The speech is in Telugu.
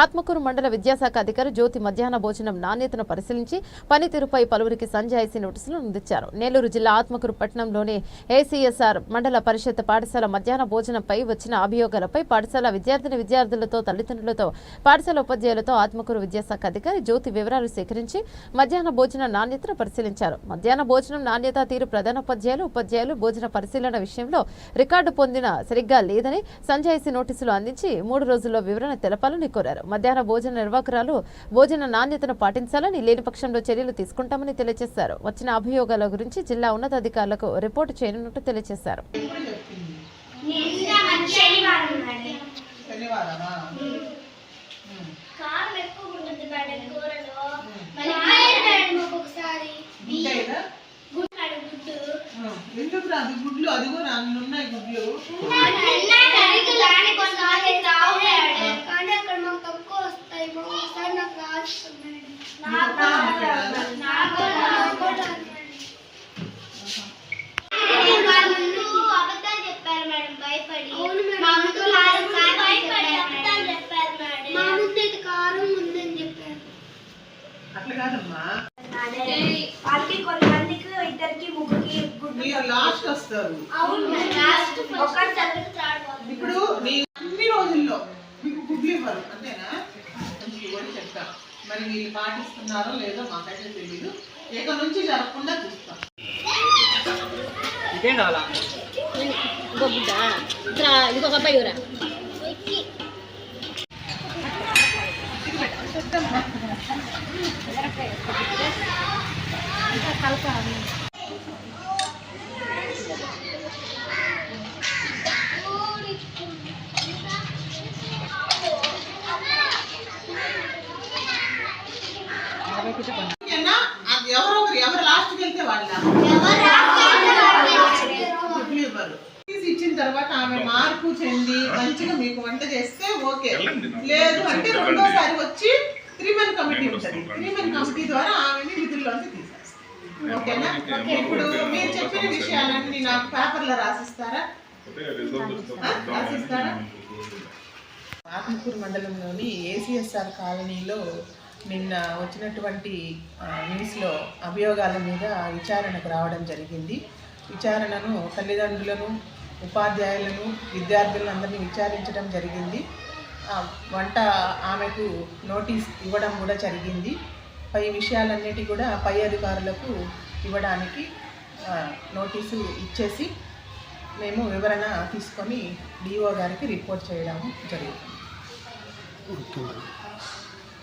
ఆత్మకూరు మండల విద్యాశాఖ అధికారి జ్యోతి మధ్యాహ్న భోజనం నాణ్యతను పరిశీలించి పనితీరుపై పలువురికి సంజాయిసి నోటీసులు అందించారు. నెల్లూరు జిల్లా ఆత్మకూరు పట్టణంలోని ఏసీఎస్ఆర్ మండల పరిషత్ పాఠశాల మధ్యాహ్న భోజనంపై వచ్చిన అభియోగాలపై పాఠశాల విద్యార్థిని విద్యార్థులతో తల్లిదండ్రులతో పాఠశాల ఉపాధ్యాయులతో ఆత్మకూరు విద్యాశాఖ అధికారి జ్యోతి వివరాలు సేకరించి మధ్యాహ్న భోజన నాణ్యతను పరిశీలించారు. మధ్యాహ్న భోజనం నాణ్యత తీరు ప్రధాన ఉపాధ్యాయులు ఉపాధ్యాయులు భోజన పరిశీలన విషయంలో రికార్డు పొందిన సరిగ్గా లేదని సంజాయిసి నోటీసులు అందించి మూడు రోజుల్లో వివరణ తెలపాలని కోరారు. మధ్యాహ్న భోజన నిర్వాహకురాలు భోజన నాణ్యతను పాటించాలని లేని పక్షంలో చర్యలు తీసుకుంటామని తెలియజేశారు. వచ్చిన అభియోగాల గురించి జిల్లా ఉన్నతాధికారులకు రిపోర్టు చేయనున్నట్టు తెలియజేశారు. కారం ఎక్కువ ఉంటుంది మేడం కూరలో ఒక్కొక్కసారి రాదు గుడ్లు అది కూడా అన్ని ఉన్నాయి గుడ్లు. వాళ్ళకి కొంతమందికి ఇద్దరికి ముగ్గురికి లాస్ట్ వస్తారు. ఒకటి మరి వీళ్ళు పాటిస్తున్నారో లేదో మాకైతే తెలియదు ఇక నుంచి జరగకుండా చూస్తాం. ఇదేం కావాలా? ఇంకొక అబ్బాయి ఓకేనా? అది ఎవరో ఒకరు ఎవరు లాస్ట్కి వెళ్తే వాళ్ళ. ఇచ్చిన తర్వాత ఆమె మార్పు చెంది మంచిగా మీకు వంట చేస్తే ఓకే. లేదు అంటే రెండోసారి వచ్చి త్రీమెన్ కమిటీ ఉంటుంది. త్రీమెన్ కమిటీ ద్వారా ఆమెని విధుల్లోకి తీసేస్తారు. ఓకేనా? ఇప్పుడు మీరు చెప్పిన విషయాలన్నీ నాకు పేపర్లో రాసిస్తారా? రాసిస్తారా? ఆత్మకూరు మండలంలోని ఏసీఎస్ఆర్ కాలనీలో నిన్న వచ్చినటువంటి న్యూస్లో అభియోగాల మీద విచారణకు రావడం జరిగింది. విచారణను తల్లిదండ్రులను ఉపాధ్యాయులను విద్యార్థులను అందరినీ విచారించడం జరిగింది. వంట ఆమెకు నోటీస్ ఇవ్వడం కూడా జరిగింది. పై విషయాలన్నిటి కూడా పై అధికారులకు ఇవ్వడానికి నోటీసు ఇచ్చేసి మేము వివరణ తీసుకొని డిఓ గారికి రిపోర్ట్ చేయడం జరుగుతుంది.